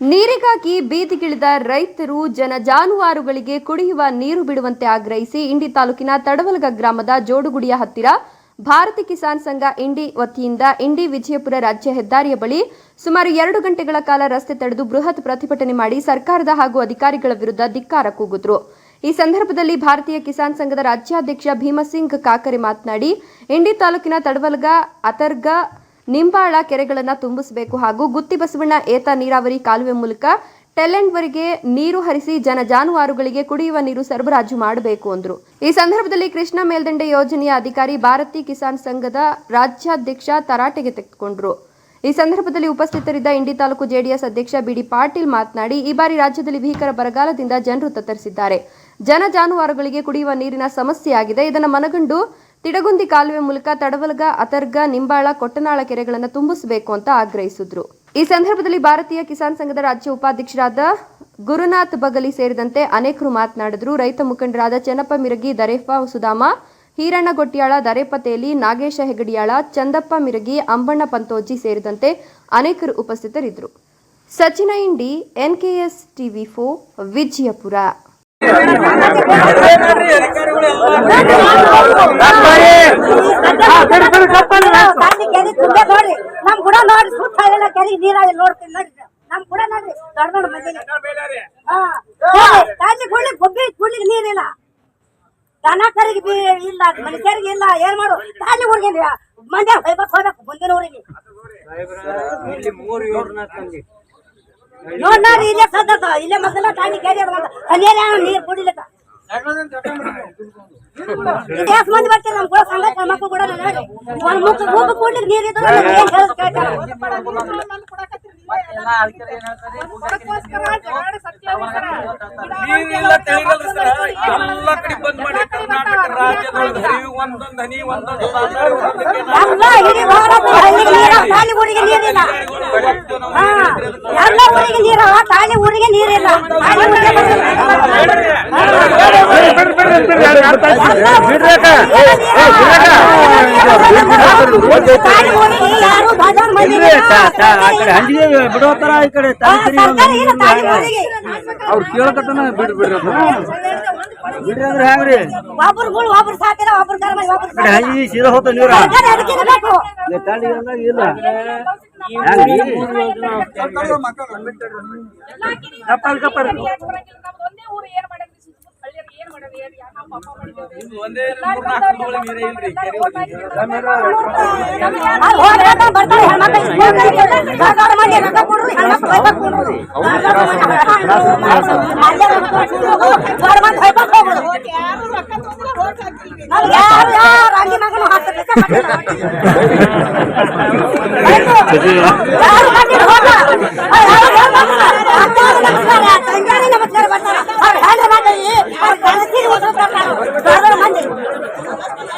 ನೀರಿಗಾಗಿ ಬೀದಿಗಿಳಿದ ರೈತರು ಜನ ಜಾನುವಾರುಗಳಿಗೆ ಕುಡಿಯುವ ನೀರು ಬಿಡುವಂತೆ ಆಗ್ರಹಿಸಿ ಇಂಡಿ ತಾಲೂಕಿನ ತಡವಲಗ ಗ್ರಾಮದ ಜೋಡುಗುಡಿಯ ಹತ್ತಿರ ಭಾರತ ಕಿಸಾನ್ ಸಂಘ ಇಂಡಿ ವತಿಯಿಂದ ಇಂಡಿ ವಿಜಯಪುರ ರಾಜ್ಯ ಹೆದ್ದಾರಿಯ ಬಳಿ ಸುಮಾರು ಎರಡು ಗಂಟೆಗಳ ಕಾಲ ರಸ್ತೆ ತಡೆದು ಬೃಹತ್ ಪ್ರತಿಭಟನೆ ಮಾಡಿ ಸರ್ಕಾರದ ಹಾಗೂ ಅಧಿಕಾರಿಗಳ ವಿರುದ್ಧ ಧಿಕ್ಕಾರ ಕೂಗಿದ್ರು. ಈ ಸಂದರ್ಭದಲ್ಲಿ ಭಾರತೀಯ ಕಿಸಾನ್ ಸಂಘದ ರಾಜ್ಯಾಧ್ಯಕ್ಷ ಭೀಮಸಿಂಗ್ ಕಾಕರೆ ಮಾತನಾಡಿ, ಇಂಡಿ ತಾಲೂಕಿನ ತಡವಲ್ಗ ಅತರ್ಗ ನಿಂಬಾಳ ಕೆರೆಗಳನ್ನು ತುಂಬಿಸಬೇಕು ಹಾಗೂ ಗುತ್ತಿ ಬಸವಣ್ಣ ಏತ ನೀರಾವರಿ ಕಾಲುವೆ ಮೂಲಕ ಟೆಲೆಂಟ್ವರೆಗೆ ನೀರು ಹರಿಸಿ ಜನ ಜಾನುವಾರುಗಳಿಗೆ ಕುಡಿಯುವ ನೀರು ಸರಬರಾಜು ಮಾಡಬೇಕು ಅಂದರು. ಈ ಸಂದರ್ಭದಲ್ಲಿ ಕೃಷ್ಣ ಮೇಲ್ದಂಡೆ ಯೋಜನೆಯ ಅಧಿಕಾರಿ ಭಾರತೀ ಕಿಸಾನ್ ಸಂಘದ ರಾಜ್ಯಾಧ್ಯಕ್ಷ ತರಾಟೆಗೆ ತೆಗೆದುಕೊಂಡರು ಈ ಸಂದರ್ಭದಲ್ಲಿ ಉಪಸ್ಥಿತರಿದ್ದ ಇಂಡಿ ತಾಲೂಕು ಜೆಡಿಎಸ್ ಅಧ್ಯಕ್ಷ ಬಿಡಿ ಪಾಟೀಲ್ ಮಾತನಾಡಿ, ಈ ಬಾರಿ ರಾಜ್ಯದಲ್ಲಿ ಭೀಕರ ಬರಗಾಲದಿಂದ ಜನರು ತತ್ತರಿಸಿದ್ದಾರೆ. ಜನ ಜಾನುವಾರುಗಳಿಗೆ ಕುಡಿಯುವ ನೀರಿನ ಸಮಸ್ಯೆಯಾಗಿದೆ. ಇದನ್ನು ಮನಗಂಡು ತಿಡಗುಂದಿ ಕಾಲುವೆ ಮೂಲಕ ತಡವಲಗ ಅತರ್ಗ ನಿಂಬಾಳ, ಕೊಟ್ಟನಾಳ ಕೆರೆಗಳನ್ನು ತುಂಬಿಸಬೇಕು ಅಂತ ಆಗ್ರಹಿಸಿದ್ರು. ಈ ಸಂದರ್ಭದಲ್ಲಿ ಭಾರತೀಯ ಕಿಸಾನ್ ಸಂಘದ ರಾಜ್ಯ ಉಪಾಧ್ಯಕ್ಷರಾದ ಗುರುನಾಥ್ ಬಗಲಿ ಸೇರಿದಂತೆ ಅನೇಕರು ಮಾತನಾಡಿದ್ರು. ರೈತ ಮುಖಂಡರಾದ ಚೆನ್ನಪ್ಪ ಮಿರಗಿ, ದರೇಫ ಸುಧಾಮ, ಹೀರಣ್ಣ ದರೇಪತೇಲಿ ದರೇಪ ತೇಲಿ ನಾಗೇಶ ಹೆಗಡಿಯಾಳ, ಚಂದಪ್ಪ ಮಿರಗಿ, ಅಂಬಣ್ಣ ಪಂತೋಜಿ ಸೇರಿದಂತೆ ಅನೇಕರು ಉಪಸ್ಥಿತರಿದ್ದರು. ಸಚಿನ ಇಂಡಿ, ಎನ್ಕೆಎಸ್ ಟಿವಿ ಫೋ ವಿಜಯಪುರ. ಕೆರೆ ತುಂಬೆ ನೋಡ್ರಿ ನಮ್ ಕೂಡ ನೋಡ್ರಿ ಸುತ್ತ ಎಲ್ಲ ಕೆರೆ ನೀರಾಗಿ ನೋಡ್ತೀನಿ ನೋಡ್ರಿ ನಮ್ ಕೂಡ ನೋಡ್ರಿ ದೊಡ್ಡ ದೊಡ್ಡ ಹಾ ತಾಂಡಿ ಕುಡ್ಲಿ ಗುಬ್ಬಿ ಕುಡ್ಲಿಕ್ಕೆ ನೀರಿಲ್ಲ ದನ ಕರಿಗೆ ಬಿ ಇಲ್ಲ ಮನುಷ್ಯರಿಗೆ ಇಲ್ಲ ಏನ್ ಮಾಡು ಕಾಲಿ ಊರಿಗೆ ಮಂಡ್ಯ ಹೋಗ್ಬೇಕು ಹೋಗ್ಬೇಕು ಮುಂದಿನ ಊರಿಗೆ ನೋಡ್ ನೋಡ್ರಿ ಇಲ್ಲೇ ಸದ್ದ ಇಲ್ಲೇ ಮೊದಲ ಕೆರೆ ಅದ ಅಲ್ಲೇ ನೀರ್ ಕುಡಿಲಿಕ್ಕ ಕೇಳ್ತಾರ ನೀರಿಲ್ಲ ಎಲ್ಲ ಕರ್ನಾಟಕ ರಾಜ್ಯದೊಳಗೆ ಒಂದೊಂದು ಹನಿ ಒಂದೊಂದು ಊರಿಗೆ ನೀರಿಲ್ಲ ಊರಿಗೆ ನೀರಿಲ್ಲ. ಬಿಡೋತರ ಈ ಕಡೆ ಅವ್ರು ಕೇಳಕತ್ತನ ಬಿಡ್ ಬಿಡ್ರಿ ಬಿಡ್ರಿ ಅಂದ್ರೆ ಹೆಂಗ್ರಿ? ಒಬ್ರುಗಳು ಒಬ್ರು ಸಾಕಿರ ಒಬ್ರು ಕರ್ಮ ಒಬ್ರು ಕಡೆ ಹಂಗಿ ಸೀದಾ ಹೋತ ನೀರ ಅಂದಾಗ ಇಲ್ಲ. ಹೆಂಗ್ರಿ ಯಾರು ಯಾರು ಅಂಗಿ ಮಗನು ಹತ್ತು ಪೈಸೆ ಕೊಟ್ಟಿಲ್ಲ. ಯಾರು ಬಂದಿಲ್ಲ ಹೋಗ. ಅವ್ರು ಯಾರು ಹೋಗ್ಬೇಕು. ಅಕ್ಕಾರು ನಮಸ್ಕಾರ, ತಂಗ್ಯಾರು ನಮಸ್ಕಾರ ಬರ್ತಾರೆ. ಅವ್ರು ಹೆಣ್ಣು ಮಕ್ಕಳಿಗೆ ಅವ್ರು ಗಂಡಸ್ರಿಗೆ ಉಸಿರು ಕೊಡ್ತಾರೆ. ದೊಡ್ಡ ದೊಡ್ಡ ಮಂದಿ ಹಾ. ಅವ್ರು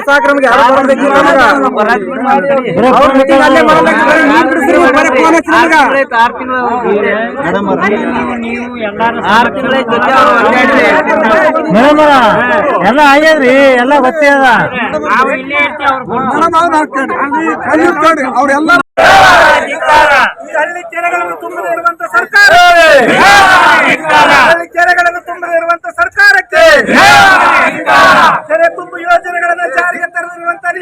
ಸಾಕು ನಮ್ಗೆ ಯಾರು ಬರೋದಿಲ್ಲ ಅವ್ರ ಮೀಟಿಂಗ್ ಅಲ್ಲೇ ಮಾಡ್ಬೇಕು ಬರೀ ನೀವ್ ಬಿಡಿಸ್ರಿ, ಬರೀ phone ಹಚ್ಚಿ ನಮ್ಗ. ಆರು ತಿಂಗಳಾಯ್ತು ಗೊತ್ತೇ ಅವ್ರು. ಅಡ್ಡಾಡ್ರಿ. ಎಲ್ಲ ಆಗ್ಯದ್ರಿ ಎಲ್ಲ ಗೊತ್ತೇ ಅದ. ಅವ್ರೆಲ್ಲ ಹಳ್ಳಿ ಕೆರೆಗಳನ್ನು ತುಂಬದೇ ಇರುವಂತ ಸರ್ಕಾರ. ಹಳ್ಳಿ ಕೆರೆಗಳನ್ನು ತುಂಬದೇ ಇರುವಂತ ತರದಿರುವಂತ